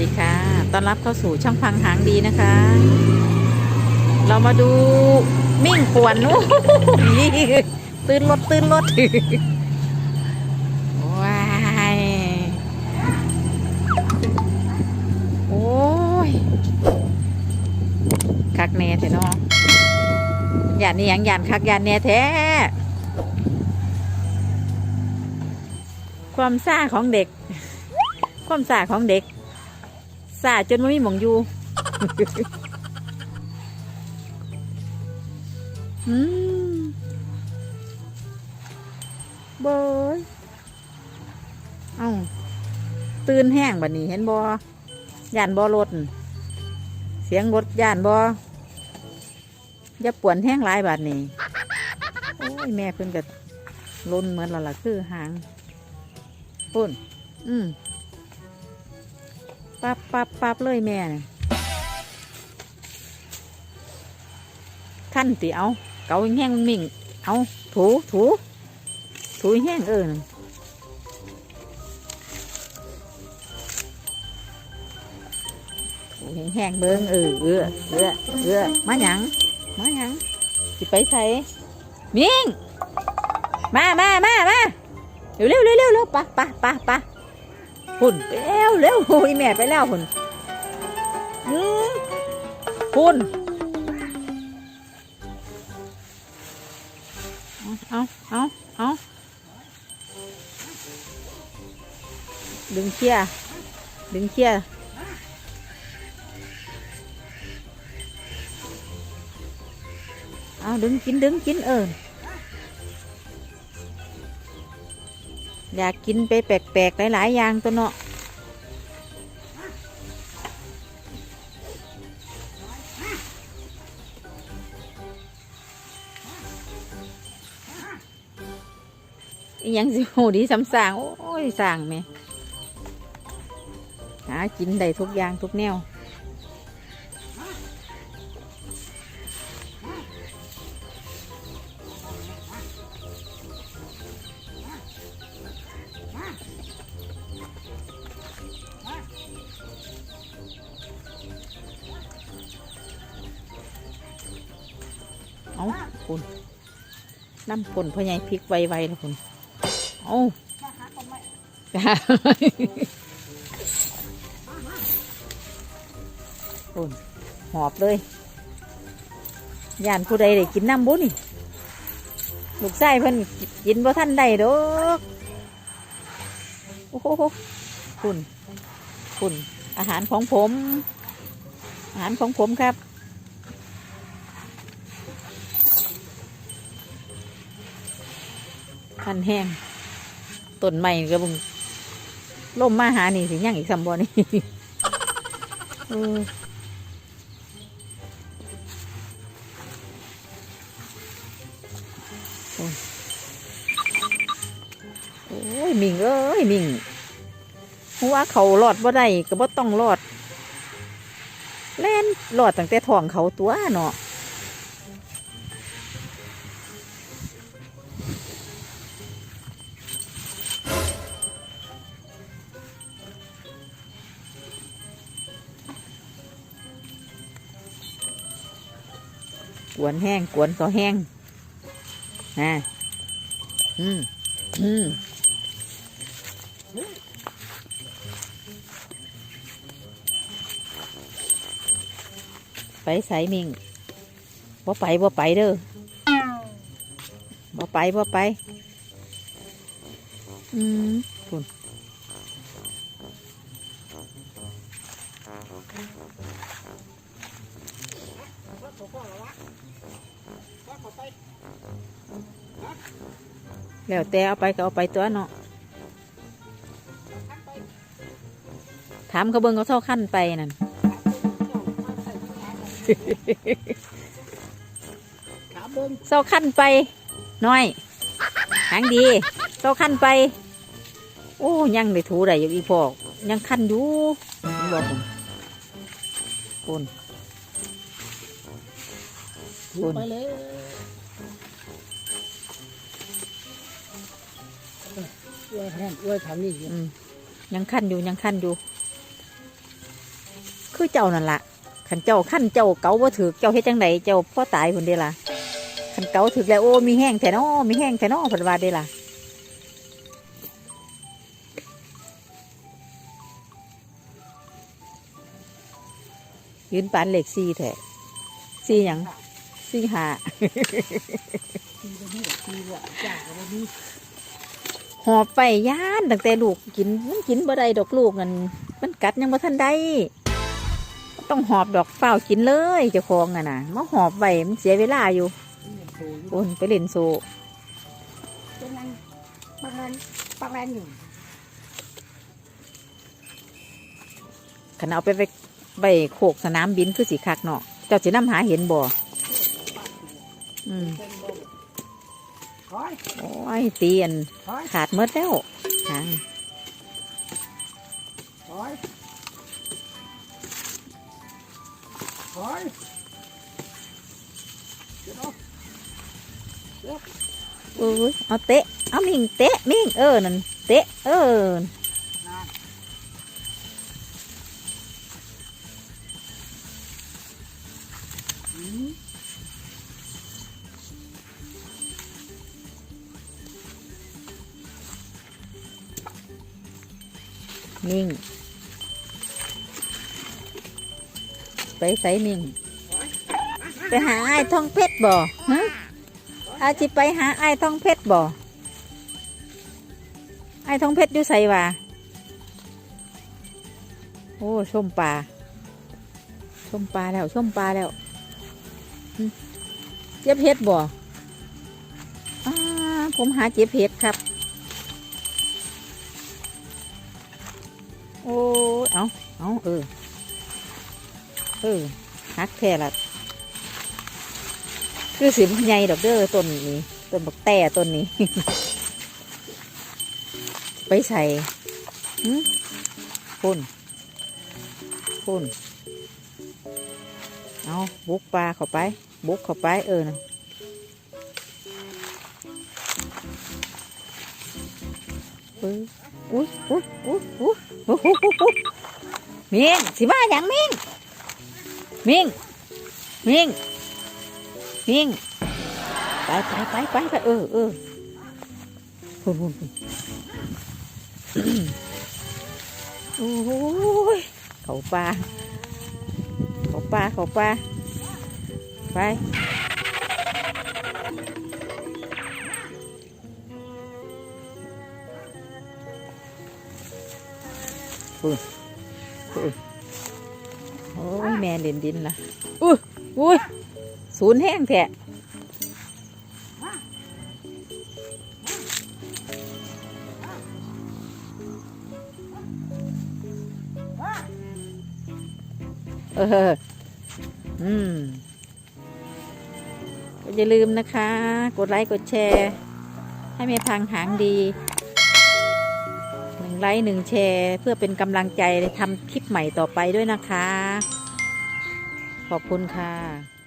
ดีค่ะ ต้อนรับเข้าสู่ช่องพังหางดีนะคะ เรามาดูมิ่งป่วนโอ้ตื่นรถตื่นรถว้ายโอ้ยคักแน่แท้เนาะยานนี่ยังหยานคักยานแน่แท้ ความซ่าของเด็ก ความซ่าของเด็ก ซ่าจนไม่มีหมองอยู่อืมเบยเอ้าตื่นแห้งบัดนี้เห็นบอย่านบอรถเสียงรถย่านบอย่าป่วนแห้งหลายบาดนี้โอ้ยแม่เพิ่นก็ล้นเหมือนและล่ะคือหางปุ่นอืม ปับปับปับเลยแม่นะขั้นติเอาเกาแห้งมิ่งเอาถูถูถูแห้งเออนั่นถูแห้งเบิ้งเออเออเออเออมาหยังมาหยังสิไปใส่มิ่งมามามามาเร็วเร็วเร็วเร็วเร็วปะปะปะปะ หุ่นไปแล้วเร็วโอ้ยแม่ไปแล้วหุ่นอืมหุ่นเอาเอาเอาดึงเชียดึงเชียเอาดึงกินดึงกินเออ อยากกินไปแปลกๆหลายๆอย่างตัวเนาะยังสิหูดีสำสางโอ้ยสางแม่หากินได้ทุกอย่างทุกแนว เอาคุณน้ำพ่นพ่อใหญ่พริกไวๆนะคุณเอาจ้าคุณหอบเลยย่านผู้ใดได้กินน้ำบุนี่ลูกไส้เพิ่นกินบ่ท่านใดดอกโอ้โหคุณคุณอาหารของผม อาหารของผมครับ พันแห้งต้นใหม่ก็บุงล่มมาหานี่สิยังอีกสำบอนี่โอ้ยมิงเอ้ยมิงหัวเขาหลอดบ่ได้ก็บ่ต้องหลอด แล่นหลอดตั้งแต่ท้องเขาตัวเนาะ กวนแห้งกวนก็แห้งนะอืมอืมไปใส่มิงบ่ไปบ่ไปเด้อบ่ไปบ่ไป อืม แล้วแต่เอาไปก็เอาไปตัวเนาะถามเขาเบิ่งเขาเท่าขั้นไปนั่นเศร้าขั้นไปน้อยหางดีเศร้าขั้นไป โอ้ยังได้ถูได้อยู่อีพอกยังขั้นอยู่บอกผมคุณถูไปเอวยแห้งอวยขังนี่อยู่อืมยังขั้นอยู่ยังขั้นอยู่ คือเจ้านั่นละขันเจ้าขั้นเจ้าเกาบ่ถือเจ้าเฮ็ดจังไดเจ้าพ่อตายคนเดีล่ะขันเกาถือแล้วโอ้มีแห้งแท้นอมีแห้งแท้นอเพิ่นว่าเด้ล่ะยืนปานเหล็กสี่แท้สี่หยังสี่หา ตีไปนี่ตีว่าจ้าไปนี่ห อบไปย่านตั้งแต่ลูกกินมันกินบ่ได้ดอกลูกมันมันกัดยังบ่ทันได้ต้องหอบดอกเปล่าวกินเลยเจ้าของอะนะมาหอบไว้มันเสียเวลาอยู่นี่โตอยู่โอนไปเล่นโซเป็นนั่งปากแรนปากแรนอยู่ขันเอาไปไปใบโขกสนามบินคือสีคักเนาะเจ้าสิน้ำหาเห็นบ่ปากอยู่อืม โอ้ยเตียนขาดเมดแล้วหางโอ้ยเอาเตะ เอามิงเตะมิงเออนั่นเตะเออ มิงไปใส่มิงไปหาไอ้ทองเพชรบ่ฮะอาจิไปหาไอ้ทองเพชรบ่ไอ้ทองเพชรอยู่ใส่วะโอ้ชมปลาชมปลาแล้วชมปลาแล้วเจ็บเพชรบ่อผมหาเจ็บเพชรครับ โอ้เอาเอาเออ เออฮักแท้ละคือสิบใหญ่ดอกเด้อต้นนี้ต้นบักแต่ต้นนี้ ไปใส่หืมพุ่นพุ่นเอาบุกปลาเข้าไป บุกเข้าไปเออนะเอออุ้ยอุ้ยอุ้ยอุ้ยโอ้โหมิงสิมาอย่างมิงมิงมิงมิงไปไปไปไปไปเออเออโอ้ยเขาปลาเขาปลาเขาปลาไป โอ้ยแม่เล่นดินละอุ้ยอุ้ยศูนย์แห้งแท้เออ อืมก็อย่าลืมนะคะ กดไลค์ กดแชร์ ให้แม่พังหางดีหนึ่ง ไลค์หนึ่งแชร์ เพื่อเป็นกำลังใจทำคลิปใหม่ต่อไปด้วยนะคะ ขอบคุณค่ะ